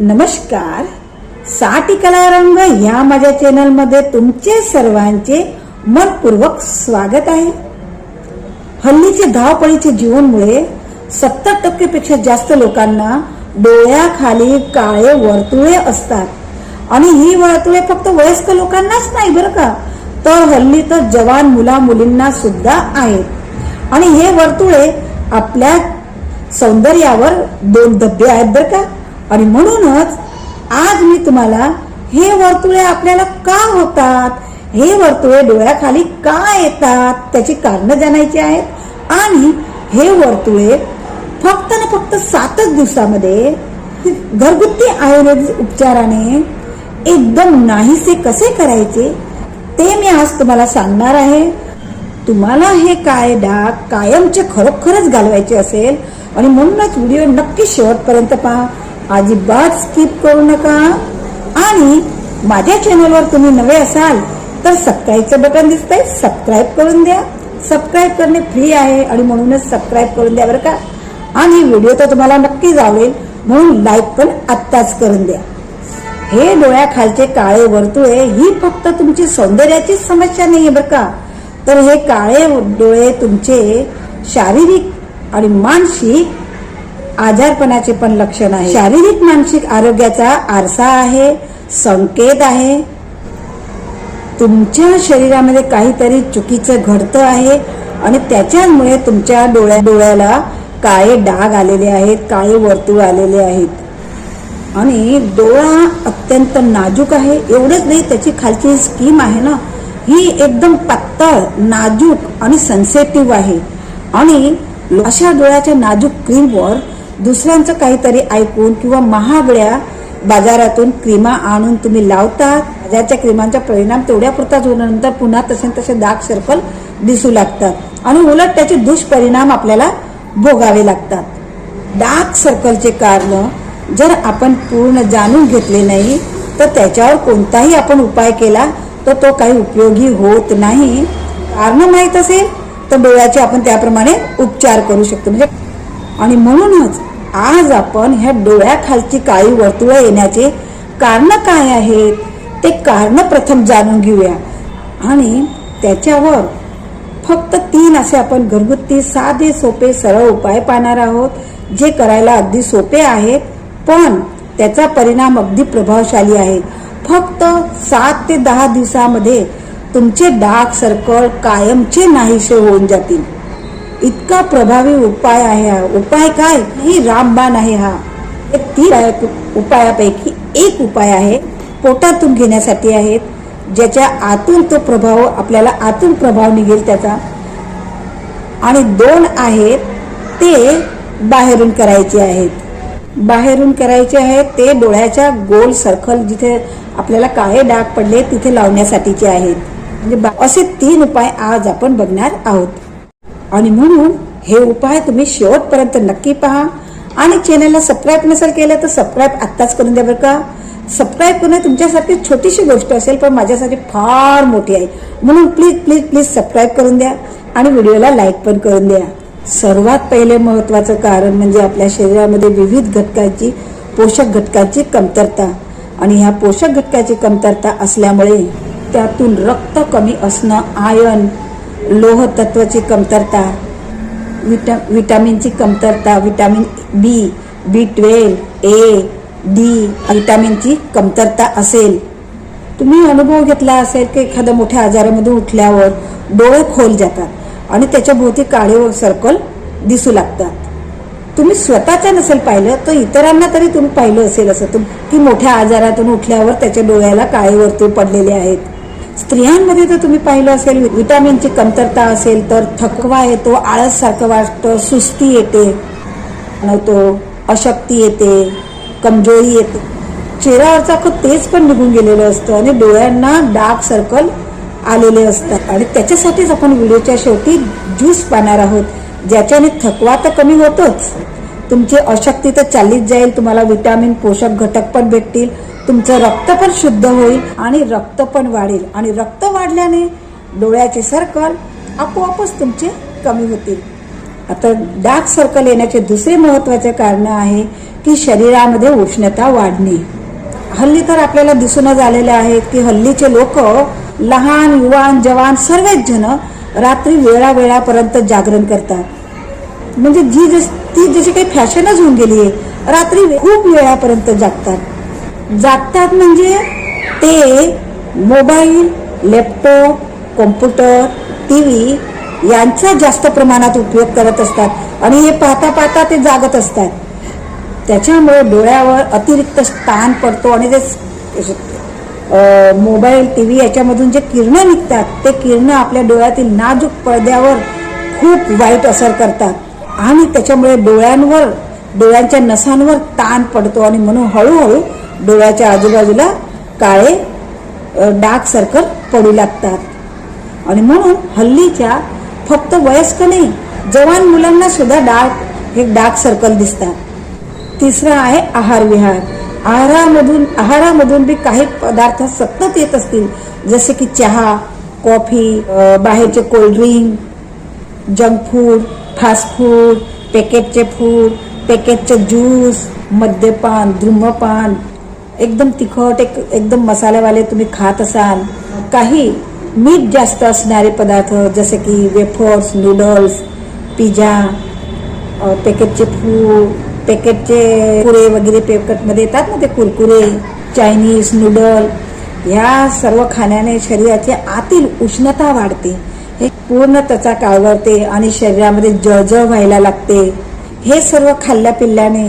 नमस्कार. साटी कलारंग ह्या माझ्या चॅनलमध्ये तुमचे सर्वांचे मनपूर्वक स्वागत आहे. हल्लीचे धावपळीचे जीवनमुळे सत्तर टक्केपेक्षा जास्त लोकांना डोळ्याखाली काळे वर्तुळे असतात. आणि ही वर्तुळे फक्त वयस्क लोकांनाच नाही बरं का? तर हल्ली तर जवान मुला मुलींना सुद्धा आहेत. आणि हे वर्तुळे आपल्या सौंदर्यावर दोन धब्बे आहेत बरं का? आणि म्हणूनच आज मी तुम्हाला हे वर्तुळे आपल्याला का होतात? हे वर्तुळे डोळ्याखाली का येतात? त्याची कारणं जाणायची आहेत. आणि हे वर्तुळे फक्त ना फक्त सातच दिवसामध्ये घरगुती आयुर्वेदिक उपचाराने एकदम नाहीसे कसे करायचे ते मी आज तुम्हाला सांगणार आहे. तुम्हाला हे काय डाग कायमचे खरोखरच घालवायचे असेल आणि म्हणूनच व्हिडिओ नक्की शेवटपर्यंत पहा. अजिबात स्किप करू नका. आणि माझ्या चॅनलवर तुम्ही नवे असाल तर सबस्क्राईबचं बटन दिसतंय. सबस्क्राईब करून द्या. सबस्क्राईब करणे फ्री आहे आणि म्हणूनच सबस्क्राईब करून द्या बरं का. आणि व्हिडिओ तर तुम्हाला नक्कीच आवडेल म्हणून लाईक पण आत्ताच करून द्या. हे डोळ्याखालचे काळे वर्तुळे ही फक्त तुमची सौंदर्याचीच समस्या नाहीये बरं का. तर हे काळे डोळे तुमचे शारीरिक आणि मानसिक आजारपणाचे पण लक्षण आहे शारीरिक मानसिक आरोग्याचा आरसा आहे संकेत आहे. तुमच्या शरीरामध्ये काहीतरी चुकीचं घडतं आहे आणि त्याच्यामुळे तुमच्या डोळ्या डोळ्याला काळे डाग आलेले आहेत काळे वर्तुळ आलेले आहेत. आणि डोळा अत्यंत नाजूक आहे. एवढंच नाही त्याची खालची स्कीम आहे ना ही एकदम पातळ नाजूक आणि सेन्सेटिव्ह आहे. आणि अशा डोळ्याच्या नाजूक क्रीमवर दुसऱ्यांचं काहीतरी ऐकून किंवा महागड्या बाजारातून क्रीमा आणून तुम्ही लावतात बाजारच्या क्रीमांचा परिणाम तेवढ्या पुरताच होण्यानंतर पुन्हा तसे तसे दाग सर्कल दिसू लागतात. आणि उलट त्याचे दुष्परिणाम आपल्याला भोगावे लागतात. डार्क सर्कलचे कारण जर आपण पूर्ण जाणून घेतले नाही तर त्याच्यावर कोणताही आपण उपाय केला तर तो काही उपयोगी होत नाही. कारण माहीत असेल तर डोळ्याचे आपण त्याप्रमाणे उपचार करू शकतो. म्हणजे आणि म्हणूनच आज आपण ह्या डोळ्याखालची काळी वर्तुळं येण्याचे कारण काय आहेत? ते कारण प्रथम जाणून घेऊया. आणि त्याच्यावर फक्त तीन असे आपण घरगुती साधे सोपे सरळ उपाय पाहणार आहोत जे करायला अगदी सोपे आहेत पण त्याचा परिणाम अगदी प्रभावशाली आहे फक्त सात ते दहा दिवसामध्ये तुमचे डार्क सर्कल कायमचे नाहीसे होऊन जातील. इतका प्रभावी उपाय आहे हा. उपाय काय? ही रामबाण आहे हा. हे तीन उपायापैकी एक उपाय आहे. पोटातून घेण्यासाठी आहेत. ज्याच्या आतून तो प्रभाव आपल्याला आतून प्रभाव निघेल त्याचा. आणि दोन आहेत ते बाहेरून करायचे आहेत. बाहेरून करायचे आहेत ते डोळ्याच्या गोल सर्कल जिथे आपल्याला काळे डाग पडले तिथे लावण्यासाठीचे आहेत. म्हणजे असे तीन उपाय आज आपण बघणार आहोत. आणि म्हणून हे उपाय तुम्ही शेवटपर्यंत नक्की पहा. आणि चॅनलला सबस्क्राईब नसेल केलं तर सबस्क्राईब आत्ताच करून द्या बरं का. सबस्क्राईब करणं तुमच्यासाठी छोटीशी गोष्ट असेल पण माझ्यासाठी फार मोठी आहे. म्हणून प्लीज प्लीज प्लीज सबस्क्राईब करून द्या आणि व्हिडिओला लाईक पण करून द्या. सर्वात पहिले महत्वाचं कारण म्हणजे आपल्या शरीरामध्ये विविध घटकांची पोषक घटकांची कमतरता. आणि ह्या पोषक घटकाची कमतरता असल्यामुळे त्यातून रक्त कमी असणं आयन लोह तत्वाची कमतरता विटा विटामिनची कमतरता vitamin B B twelve A D विटामिनची कमतरता असेल. तुम्ही अनुभव घेतला असेल की एखाद्या मोठ्या आजारामधून उठल्यावर डोळे खोल जातात आणि त्याच्या भोवती काळे सर्कल दिसू लागतात. तुम्ही स्वतःच्या नसेल पाहिलं तर इतरांना तरी तुम्ही पाहिलं असेल असं. तुम की मोठ्या आजारातून उठल्यावर त्याच्या डोळ्याला काळे वर्तुळ पडलेले आहेत. स्त्रियांमध्ये तर तुम्ही पाहिलं असेल व्हिटॅमिनची कमतरता असेल तर थकवा येतो आळस सारखं वाटतं सुस्ती येते नव्हतो अशक्ती येते कमजोरी येते. चेहऱ्यावरचं अख्खं तेज पण निघून गेलेलं असतं आणि डोळ्यांना डार्क सर्कल आलेले असतात. आणि त्याच्यासाठीच आपण व्हिडिओच्या शेवटी ज्यूस पाहणार आहोत ज्याच्याने थकवा तर कमी होतोच. तुमची अशक्ती तर चाललीच जाईल तुम्हाला विटॅमिन पोषक घटक पण भेटतील. तुमचं रक्त पण शुद्ध होईल आणि रक्त पण वाढेल. आणि रक्त वाढल्याने डोळ्याचे सर्कल आपोआपच तुमचे कमी होतील. आता डार्क सर्कल येण्याचे दुसरे महत्त्वाचे कारण आहे की की शरीरामध्ये उष्णता वाढणे. हल्ली तर आपल्याला दिसूनच आलेले आहेत की हल्लीचे लोक लहान युवान जवान सर्वच जण रात्री वेळा वेळापर्यंत जागरण करतात. म्हणजे जी जस ती जशी काही फॅशनच होऊन गेली आहे रात्री खूप वेळापर्यंत जागतात. जागतात म्हणजे ते mobile laptop computer T V यांचा जास्त प्रमाणात उपयोग करत असतात. आणि हे पाहता पाहता ते जागत असतात. त्याच्यामुळे डोळ्यावर अतिरिक्त ताण पडतो आणि ते मोबाईल टी व्ही याच्यामधून जे किरणं निघतात ते किरणं आपल्या डोळ्यातील नाजूक पडद्यावर खूप वाईट असर करतात. आणि त्याच्यामुळे डोळ्यांवर डोळ्यांच्या नसांवर ताण पडतो आणि म्हणून हळूहळू डोळ्याच्या आजूबाजूला काळे डार्क सर्कल पडू लागतात. आणि म्हणून हल्लीच्या फक्त वयस्क नाही जवान मुलांना सुद्धा डार्क हे डार्क सर्कल दिसतात. तिसरं आहे आहार विहार. आहारामधून आहारामधून बी काही पदार्थ सतत येत असतील जसे की चहा कॉफी बाहेरचे cold drink junk food fast food पॅकेटचे food पॅकेटचे ज्यूस मद्यपान धूम्रपान एकदम तिखट एक एकदम मसालेवाले तुम्ही खात असाल काही मीठ जास्त असणारे पदार्थ जसे की वेफर्स नूडल्स पिझ्झा पॅकेटचे फूड पॅकेटचे पुरे वगैरे पॅकेटमध्ये येतात ना ते कुरकुरे चायनीज नूडल ह्या सर्व खाण्याने शरीराची आतील उष्णता वाढते. हे पूर्ण त्याचा काळवळते आणि शरीरामध्ये जळजळ व्हायला लागते. हे सर्व खाल्ल्या पिल्ल्याने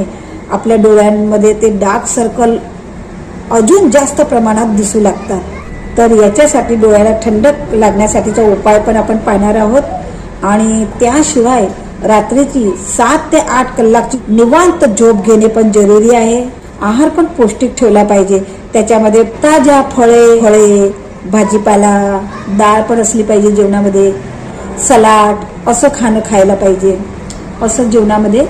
आपल्या डोळ्यांमध्ये ते डार्क सर्कल अजून जास्त प्रमाणात दिसू लागतात. तर याच्यासाठी डोळ्याला ठंडक लागण्यासाठीचा उपाय पण आपण पाहणार आहोत. आणि त्याशिवाय रात्रीची सात ते आठ कलाकची निवांत झोप घेणे पण जरुरी आहे. आहार पण पौष्टिक ठेवला पाहिजे. त्याच्यामध्ये ताज्या फळे फळे भाजीपाला डाळ पण असली पाहिजे जेवणामध्ये. सलाड असं खाणं खायला पाहिजे. असं जेवणामध्ये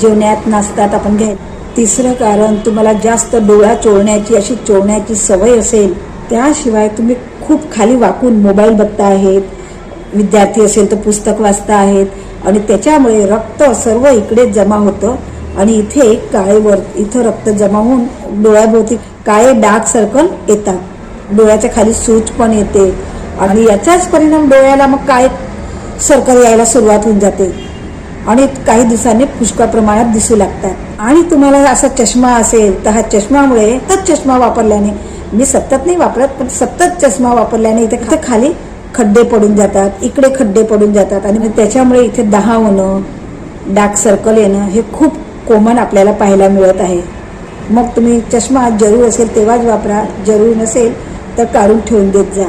जेवण्यात नाश्त्यात आपण घ्याय तिसरं कारण तुम्हाला जास्त डोळा चोळण्याची अशी चोळण्याची सवय असेल त्याशिवाय तुम्ही खूप खाली वाकून मोबाईल बघता आहेत विद्यार्थी असेल तर पुस्तक वाचता आहेत आणि त्याच्यामुळे रक्त सर्व इकडे जमा होतं आणि इथे काळेवर इथं रक्त जमा होऊन डोळ्याभोवती काळे डार्क सर्कल येतात. डोळ्याच्या खाली सूज पण येते आणि याचाच परिणाम डोळ्याला मग काळे सर्कल यायला सुरुवात होऊन जाते. आणि काही दिवसांनी पुष्कळ प्रमाणात दिसू लागतात. आणि तुम्हाला असा चष्मा असेल तर हा चष्मामुळे सतत चष्मा वापरल्याने मी सतत नाही वापरत पण सतत चष्मा वापरल्याने इथे इथे खाली खड्डे पडून जातात इकडे खड्डे पडून जातात. आणि मग त्याच्यामुळे इथे दहा होणं डार्क सर्कल येणं हे खूप कॉमन आपल्याला पाहायला मिळत आहे. मग तुम्ही चष्मा जरूर असेल तेव्हाच वापरा. जरूर नसेल तर काढून ठेवून देत जा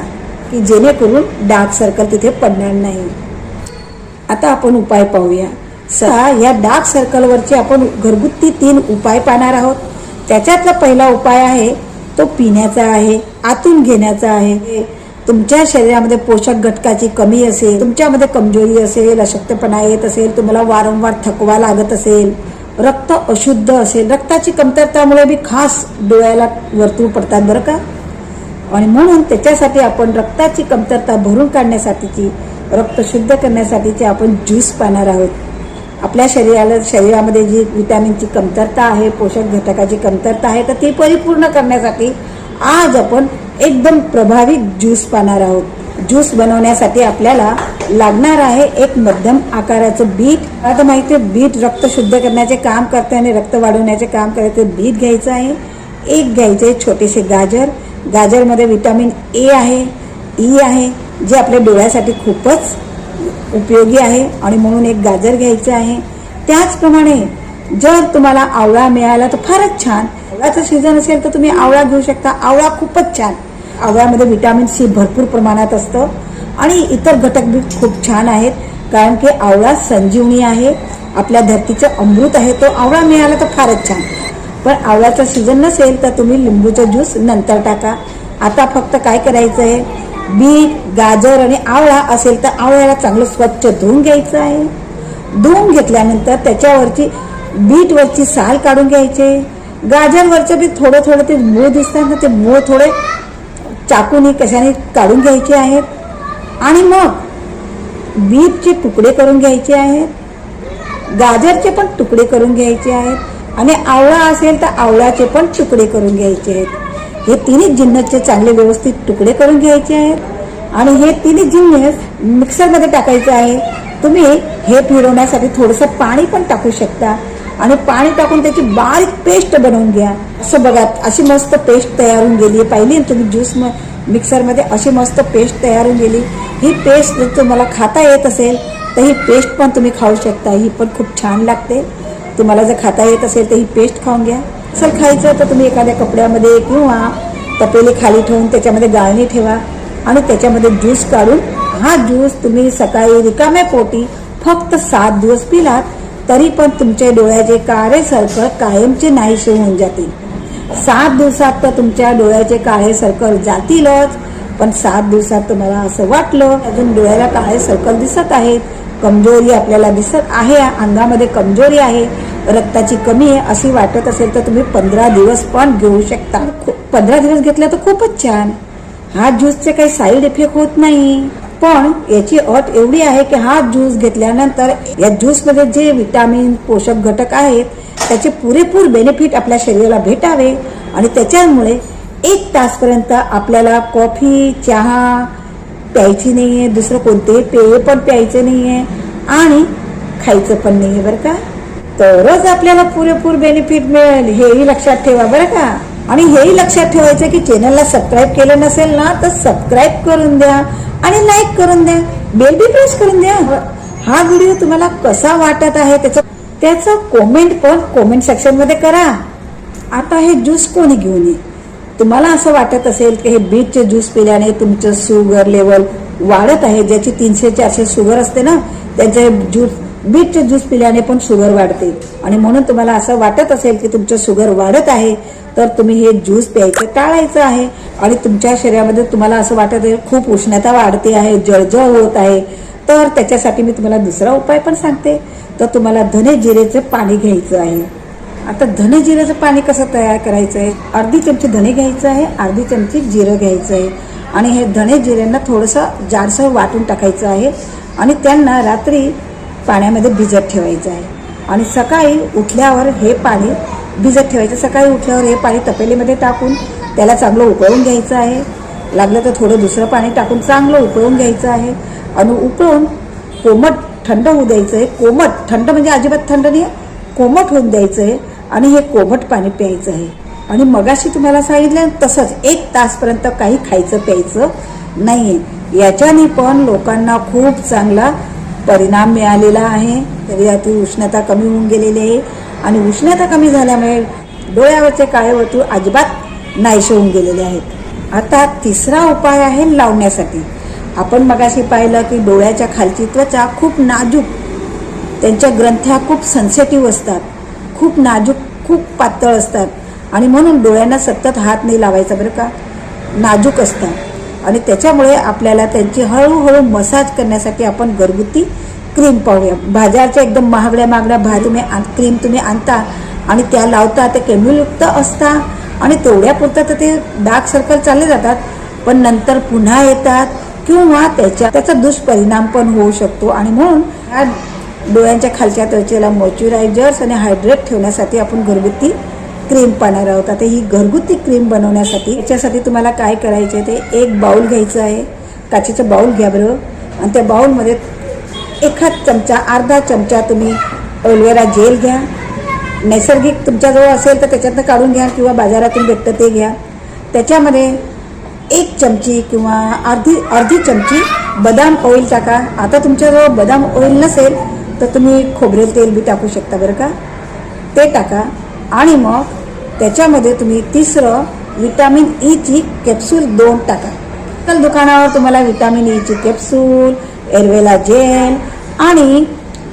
की जेणेकरून डार्क सर्कल तिथे पडणार नाही. आता आपण उपाय पाहूया. सहा या डार्क सर्कलवरचे आपण घरगुती तीन उपाय पाहणार आहोत. त्याच्यातला पहिला उपाय आहे तो पिण्याचा आहे आतून घेण्याचा आहे. तुमच्या शरीरामध्ये पोषक घटकाची कमी असेल तुमच्यामध्ये कमजोरी असेल अशक्तपणा येत असेल तुम्हाला वारंवार थकवा लागत असेल रक्त अशुद्ध असेल रक्ताची कमतरतामुळे बी खास डोळ्याला वर्तुळ पडतात बरं का? आणि म्हणून त्याच्यासाठी आपण रक्ताची कमतरता भरून काढण्यासाठीची रक्त शुद्ध करण्यासाठीचे आपण ज्यूस पाहणार आहोत. आपल्या शरीराला शरीरामध्ये जी विटॅमिनची कमतरता आहे पोषक घटकाची कमतरता आहे तर ती परिपूर्ण करण्यासाठी आज आपण एकदम प्रभावी ज्यूस पाहणार आहोत. ज्यूस बनवण्यासाठी आपल्याला लागणार आहे एक मध्यम आकाराचं बीट आता माहिती आहे बीट रक्त शुद्ध करण्याचे काम करते आणि रक्त वाढवण्याचे काम करते बीट घ्यायचं आहे. एक घ्यायचे छोटेसे गाजर. गाजरमध्ये विटॅमिन ए आहे ई आहे जे आपल्या डोळ्यासाठी खूपच उपयोगी आहे आणि म्हणून एक गाजर घ्यायचं आहे. त्याचप्रमाणे जर तुम्हाला आवळा मिळाला तर फारच छान. आवळ्याचं सीझन असेल तर तुम्ही आवळा घेऊ शकता. आवळा खूपच छान. आवळ्यामध्ये विटॅमिन सी भरपूर प्रमाणात असतं. आणि इतर घटक बी खूप छान आहेत. कारण की आवळा संजीवनी आहे. आपल्या धरतीचं अमृत आहे. तो आवळा मिळाला तर फारच छान. पण आवळ्याचा सीझन नसेल तर तुम्ही लिंबूचा ज्यूस नंतर टाका. आता फक्त काय करायचं आहे बीट गाजर आणि आवळा असेल तर आवळ्याला चांगलं स्वच्छ धुवून घ्यायचं आहे. धुवून घेतल्यानंतर त्याच्यावरची बीटवरची साल काढून घ्यायचे. गाजरवरचं बी थोडं थोडं ते मूळ दिसतात ना ते मूळ थोडे चाकूने कशाने काढून घ्यायचे आहेत. आणि मग बीटचे तुकडे करून घ्यायचे आहेत. गाजरचे पण तुकडे करून घ्यायचे आहेत. आणि आवळा असेल तर आवळ्याचे पण तुकडे करून घ्यायचे आहेत. हे तिन्ही जिन्नसचे चांगले व्यवस्थित तुकडे करून घ्यायचे आहेत. आणि हे तिन्ही जिन्नस मिक्सरमध्ये टाकायचे आहे. तुम्ही हे फिरवण्यासाठी थोडंसं पाणी पण टाकू शकता. आणि पाणी टाकून त्याची बारीक पेस्ट बनवून घ्या. असं बघा अशी मस्त पेस्ट तयार होऊन गेली. पाहिली पहिली तुम्ही ज्यूस म मिक्सरमध्ये अशी मस्त पेस्ट तयार होऊन गेली. ही पेस्ट जर तुम्हाला खाता येत असेल तर ही पेस्ट पण तुम्ही खाऊ शकता. ही पण खूप छान लागते. तुम्हाला जर खाता येत असेल तर ही पेस्ट खाऊन घ्या. जर खायचं तर तुम्ही एखाद्या कपड्यामध्ये किंवा तपेली खाली ठेवून त्याच्यामध्ये गाळणी ठेवा आणि त्याच्यामध्ये ज्यूस काढून हा ज्यूस तुम्ही सकाळी रिकाम्या पोटी फक्त सात दिवस पिलात तरी पण तुमच्या डोळ्याचे काळे सर्कल कायमचे नाहीसे होऊन जातील. सात दिवसात तर तुमच्या डोळ्याचे काळे सर्कल जातीलच पण सात दिवसात तुम्हाला असं वाटलं अजून डोळ्याला काळे सर्कल दिसत आहेत. कमजोरी आपल्याला दिसत आहे अंगामध्ये कमजोरी आहे. रक्ताची कमी आहे अशी वाटत असेल तर तुम्ही पंधरा दिवस पण घेऊ शकता. पंधरा दिवस घेतला तर खूपच छान. हा ज्यूसचे काही साईड इफेक्ट होत नाही. पण याची अट एवढी आहे की हा ज्यूस घेतल्यानंतर या ज्यूसमध्ये जे विटामिन पोषक घटक आहेत त्याचे पुरेपूर बेनिफिट आपल्या शरीराला भेटावे आणि त्याच्यामुळे एक तासपर्यंत आपल्याला कॉफी चहा प्यायची नाही आहे दुसरं कोणतेही पेय पण प्यायचे आहे आणि खायचं पण नाही आहे बरं का? तरच आपल्याला पुरेपूर बेनिफिट मिळेल. हेही लक्षात ठेवा बरं का. आणि हेही लक्षात ठेवायचं की चॅनलला सबस्क्राईब केलं नसेल ना तर सबस्क्राईब करून द्या आणि लाईक करून द्या. बेल बी प्रेस करून द्या. हा व्हिडिओ तुम्हाला कसा वाटत आहे त्याचं त्याचं कॉमेंट पण कॉमेंट सेक्शनमध्ये करा. आता हे ज्यूस कोणी घेऊन ये तुम्हाला असं वाटत असेल की हे बीटचे ज्यूस पिल्याने तुमचं शुगर लेवल वाढत आहे ज्याची तीनशे चारशे शुगर असते ना त्यांचे ज्यूस बीटचे ज्यूस पिल्याने पण शुगर वाढते. आणि म्हणून तुम्हाला असं वाटत असेल की तुमचं शुगर वाढत आहे तर तुम्ही हे ज्यूस प्यायचं टाळायचं आहे. आणि तुमच्या शरीरामध्ये तुम्हाला असं वाटत आहे खूप उष्णता वाढते आहे जळजळ होत आहे. तर त्याच्यासाठी मी तुम्हाला दुसरा उपाय पण सांगते. तर तुम्हाला धने जिरेचं पाणी घ्यायचं आहे. आता धने जिऱ्याचं पाणी कसं तयार करायचं आहे? अर्धी चमची धने घ्यायचं आहे अर्धी चमची जिरं घ्यायचं आहे. आणि हे धने जिऱ्यांना थोडंसं जाडसर वाटून टाकायचं आहे. आणि त्यांना रात्री पाण्यामध्ये भिजत ठेवायचं आहे. आणि सकाळी उठल्यावर हे पाणी भिजत ठेवायचं. सकाळी उठल्यावर हे पाणी तपेलीमध्ये टाकून त्याला चांगलं उकळून घ्यायचं आहे. लागलं तर थोडं दुसरं पाणी टाकून चांगलं उकळून घ्यायचं आहे. आणि उकळून कोमट थंड होऊ द्यायचं आहे. कोमट थंड म्हणजे अजिबात थंड नाही कोमट होऊन द्यायचं आहे. आणि हे कोमट पाणी प्यायचं आहे. आणि मगाशी तुम्हाला सांगितलं तसंच एक तासपर्यंत काही खायचं प्यायचं नाहीये. याच्याने पण लोकांना खूप चांगला परिणाम मिळालेला आहे. शरीरातील उष्णता कमी होऊन गेलेली आहे. आणि उष्णता कमी झाल्यामुळे डोळ्यावरचे काळे वर्तुळ अजिबात नाहीसे होऊन गेलेले आहेत. आता तिसरा उपाय आहे लावण्यासाठी. आपण मगाशी पाहिलं की डोळ्याच्या खालची त्वचा खूप नाजूक त्यांच्या ग्रंथ्या खूप सेन्सिटिव्ह असतात. खूप नाजूक खूप पातळ असतात. आणि म्हणून डोळ्यांना सतत हात नाही लावायचा बरं का? नाजूक असतात. आणि त्याच्यामुळे आपल्याला त्यांची हळूहळू मसाज करण्यासाठी आपण घरगुती क्रीम पाहूया. बाजारच्या एकदम महागड्या महागड्या भा तुम्ही क्रीम तुम्ही आणता आणि त्या लावता ते केम्युलयुक्त असता आणि तेवढ्यापुरतं तर ते डार्क सर्कल चालले जातात. पण नंतर पुन्हा येतात किंवा त्याच्या त्याचा दुष्परिणाम पण होऊ शकतो. आणि म्हणून ह्या डोळ्यांच्या खालच्या त्वचेला मॉइश्चरायझर्स आणि हायड्रेट ठेवण्यासाठी आपण घरगुती क्रीम पाहणार आहोत. आता ही घरगुती क्रीम बनवण्यासाठी याच्यासाठी तुम्हाला काय करायचं आहे ते एक बाऊल घ्यायचं आहे. काचेचं बाउल घ्या बरं. आणि त्या बाऊलमध्ये एखाद चमचा अर्धा चमचा तुम्ही ओलवेरा जेल घ्या. नैसर्गिक तुमच्याजवळ असेल तर त्याच्यातनं काढून घ्या किंवा बाजारातून भेटतं ते घ्या. त्याच्यामध्ये एक चमची किंवा अर्धी अर्धी चमची बदाम ऑइल टाका. आता तुमच्याजवळ बदाम ऑइल नसेल तर तुम्ही खोबरेल तेल बी टाकू शकता बरं का? ते टाका. आणि मग त्याच्यामध्ये तुम्ही तिसरं विटॅमिन ईची e कॅप्सूल दोन टाका. तर दुकानावर तुम्हाला विटॅमिन ईची e capsule aloe vera gel आणि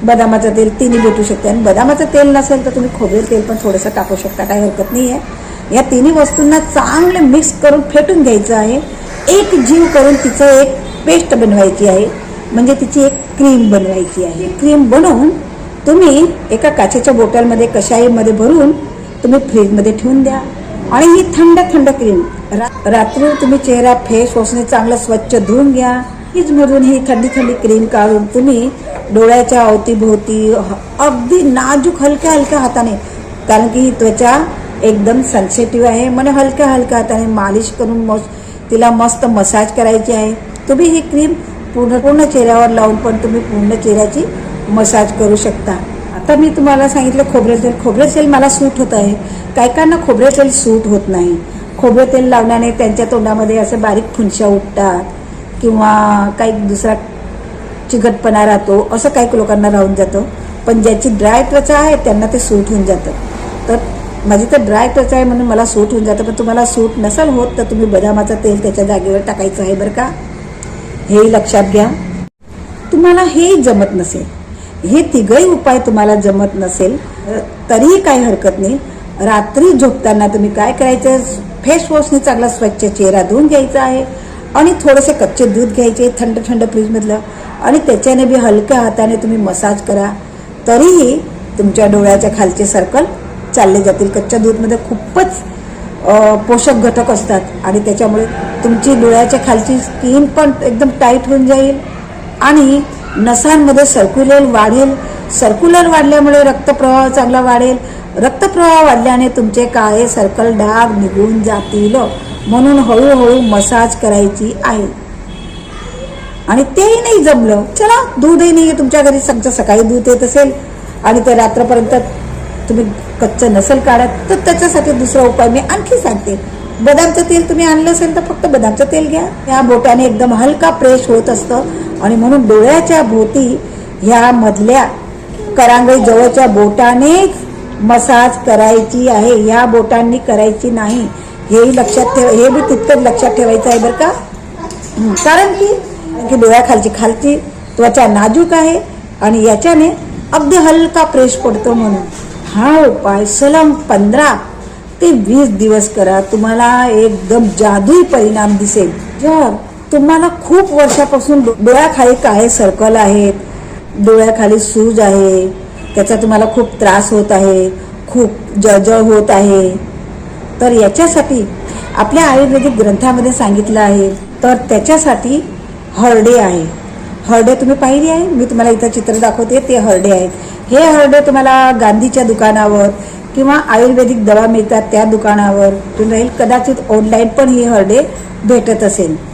बदामाचं तेल तिन्ही भेटू शकते. आणि बदामाचं तेल नसेल तर तुम्ही खोबरेल तेल पण थोडंसं टाकू शकता काही हरकत नाही आहे या तिन्ही वस्तूंना चांगलं मिक्स करून फेटून घ्यायचं आहे. एक जीव करून तिचं एक पेस्ट बनवायची आहे. म्हणजे तिची एक क्रीम बनवायची आहे. क्रीम बनवून तुम्ही एका काचेच्या बॉटलमध्ये कशाईमध्ये भरून तुम्ही फ्रीजमध्ये ठेवून द्या. आणि ही थंड थंड क्रीम रा- रात्री तुम्ही चेहरा फेस वॉशने चांगलं स्वच्छ धुवून घ्या. फ्रीजमधून ही थंडी थंडी क्रीम काढून तुम्ही डोळ्याच्या अवतीभोवती अगदी नाजूक हलक्या हलक्या हाताने कारण की ही त्वचा एकदम सेन्सिटिव्ह आहे. म्हणजे हलक्या हलक्या हाताने मालिश करून मस्त तिला मस्त मसाज करायची आहे. तुम्ही ही क्रीम पूर्ण पूर्ण चेहऱ्यावर लावून पण तुम्ही पूर्ण चेहऱ्याची मसाज करू शकता. आता मी तुम्हाला सांगितलं खोबरे तेल. खोबरे तेल मला सूट होत आहे. काय काहींना खोबरेल तेल सूट होत नाही. खोबरे तेल लावल्याने त्यांच्या तोंडामध्ये असे बारीक फुंशा उठतात किंवा काही दुसरा चिकटपणा राहतो. असं काही लोकांना राहून जातं. पण ज्याची ड्राय त्वचा आहे त्यांना ते सूट होऊन जातं. तर माझी तर ड्राय त्वचा आहे म्हणून मला सूट होऊन जातं. पण तुम्हाला सूट नसेल होत तर तुम्ही बदामाचं तेल त्याच्या जागेवर टाकायचं आहे बरं का? हेही लक्षात घ्या. तुम्हाला हेही जमत नसेल. हे तिघही उपाय तुम्हाला जमत नसेल तरीही काही हरकत नाही. रात्री झोपताना तुम्ही काय करायचं? फेस वॉशने चांगला स्वच्छ चेहरा धुवून घ्यायचा आहे आणि थोडेसे कच्चे दूध घ्यायचे थंड थंड फ्रीजमधलं. आणि त्याच्याने बी हलक्या हाताने तुम्ही मसाज करा. तरीही तुमच्या डोळ्याच्या खालचे सर्कल चालले जातील. कच्च्या दूधमध्ये खूपच पोषक घटक असतात. आणि त्याच्यामुळे तुमची डोळ्याच्या खालची स्किन पण एकदम टाईट होऊन जाईल. आणि नसांमध्ये सर्क्युलर वाढेल. सर्क्युलर वाढल्यामुळे रक्तप्रवाह चांगला वाढेल. रक्तप्रवाह वाढल्याने तुमचे काळे सर्कल डाग निघून जातील. म्हणून हळूहळू मसाज करायची आहे. आणि तेही नाही जमलं. चला दूधही नाही तुमच्या घरी. समजा सकाळी दूध येत असेल. आणि ते रात्रपर्यंत तुम्ही कच्चं नसेल काढत तर त्याच्यासाठी दुसरा उपाय मी आणखी सांगते. बदामचं तेल तुम्ही आणलं असेल तर फक्त बदामचं तेल घ्या. या बोटाने एकदम हलका प्रेस होत असतं. आणि म्हणून डोळ्याच्या भोवती ह्या मधल्या करांगळी जवळच्या बोटानेच मसाज करायची आहे. ह्या बोटांनी करायची नाही. हेही लक्षात ठेव हे बी तितकंच लक्षात ठेवायचं आहे बरं का? कारण की की डोळ्याखालची खालची त्वचा नाजूक आहे आणि याच्याने अगदी हलका फ्रेश पडतो म्हणून. हा उपाय सलम पंधरा ते वीस दिवस करा. तुम्हाला एकदम जादूई परिणाम दिसेल. जर तुम्हाला खूप वर्षापासून डोळ्याखाली काळे सर्कल आहेत. डोळ्याखाली सूज आहे. त्याचा तुम्हाला खूप त्रास होत आहे. खूप जळजळ होत आहे. तर याच्यासाठी आपल्या आयुर्वेदिक ग्रंथामध्ये सांगितलं आहे. तर त्याच्यासाठी हरडे आहे. हरडे तुम्ही पाहिली आहे? मी तुम्हाला इथं चित्र दाखवते. ते हरडे आहेत. हे हरडे तुम्हाला गांधीच्या दुकानावर किंवा आयुर्वेदिक दवा मिळतात त्या दुकानावर. तुम्ही राहील कदाचित ऑनलाईन पण हे हरडे भेटत असेल.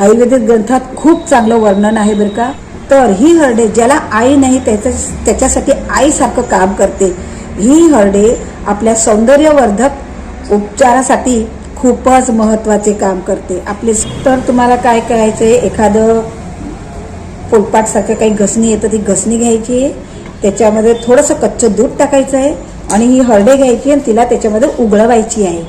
आयुर्वेदिक ग्रंथात खूप चांगलं वर्णन आहे बरं का. तर ही हरडे ज्याला आई नाही त्याच्या त्याच्यासाठी आईसारखं काम करते. ही हरडे आपल्या सौंदर्यवर्धक उपचारासाठी खूपच महत्त्वाचे काम करते. आपले तर तुम्हाला काय करायचं आहे एखादं पोलपाटसारखं काही घसणी येतं ती घसणी घ्यायची आहे. त्याच्यामध्ये थोडंसं कच्चं दूध टाकायचं आहे आणि ही हरडे घ्यायची आणि तिला त्याच्यामध्ये उघळवायची आहे.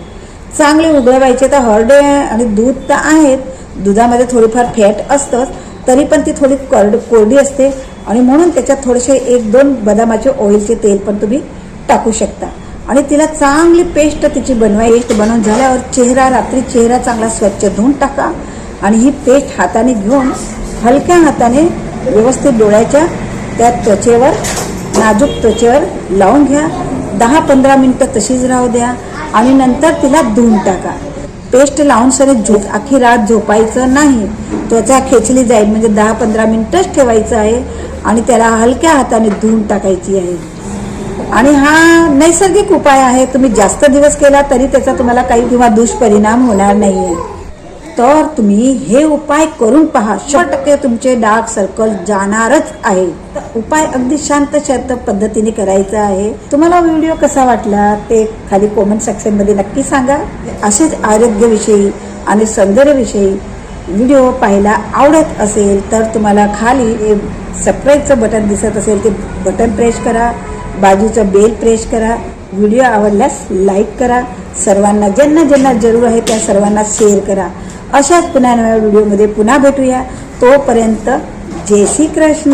चांगले उघळवायचे तर हरडे आणि दूध तर आहेत दुधामध्ये थोडीफार फॅट असतंच तरी पण ती थोडी कोरड कोरडी असते. आणि म्हणून त्याच्यात थोडेसे एक दोन बदामाचे ऑइलचे तेल पण तुम्ही टाकू शकता. आणि तिला चांगली पेस्ट तिची बनवाय पेस्ट बनवून झाल्यावर चेहरा रात्री चेहरा चांगला स्वच्छ धुवून टाका. आणि ही पेस्ट हाताने घेऊन हलक्या हाताने व्यवस्थित डोळ्याच्या त्या त्वचेवर नाजूक त्वचेवर लावून घ्या. दहा पंधरा मिनटं तशीच राहू द्या. आणि नंतर तिला धुवून टाका. पेस्ट लावून सरी झोप आखी रात झोपायचं नाही. त्वचा खेचली जाईल. म्हणजे दहा पंधरा मिनिटच ठेवायचं आहे. आणि त्याला हलक्या हाताने धुवून टाकायची आहे. आणि हा नैसर्गिक उपाय आहे. तुम्ही जास्त दिवस केला तरी त्याचा तुम्हाला काही किंवा दुष्परिणाम होणार नाही आहे तर तुम्ही हे उपाय करून पहा. शंभर टक्के तुमचे डार्क सर्कल जाणारच आहे. तर उपाय अगदी शांत शांत पद्धतीने करायचा आहे. तुम्हाला व्हिडिओ कसा वाटला ते खाली कॉमेंट सेक्शनमध्ये नक्की सांगा. असेच आरोग्याविषयी आणि सौंदर्याविषयी व्हिडिओ पाहायला आवडत असेल तर तुम्हाला खाली सबस्क्राईबचं बटन दिसत असेल ते बटन प्रेस करा. बाजूचं बेल प्रेस करा. व्हिडिओ आवडल्यास लाईक करा. सर्वांना ज्यांना ज्यांना जरूर आहे त्या सर्वांना शेअर करा. अशाच पुन्हा नव्या व्हिडिओमध्ये पुन्हा भेटूया. तोपर्यंत जय श्री कृष्ण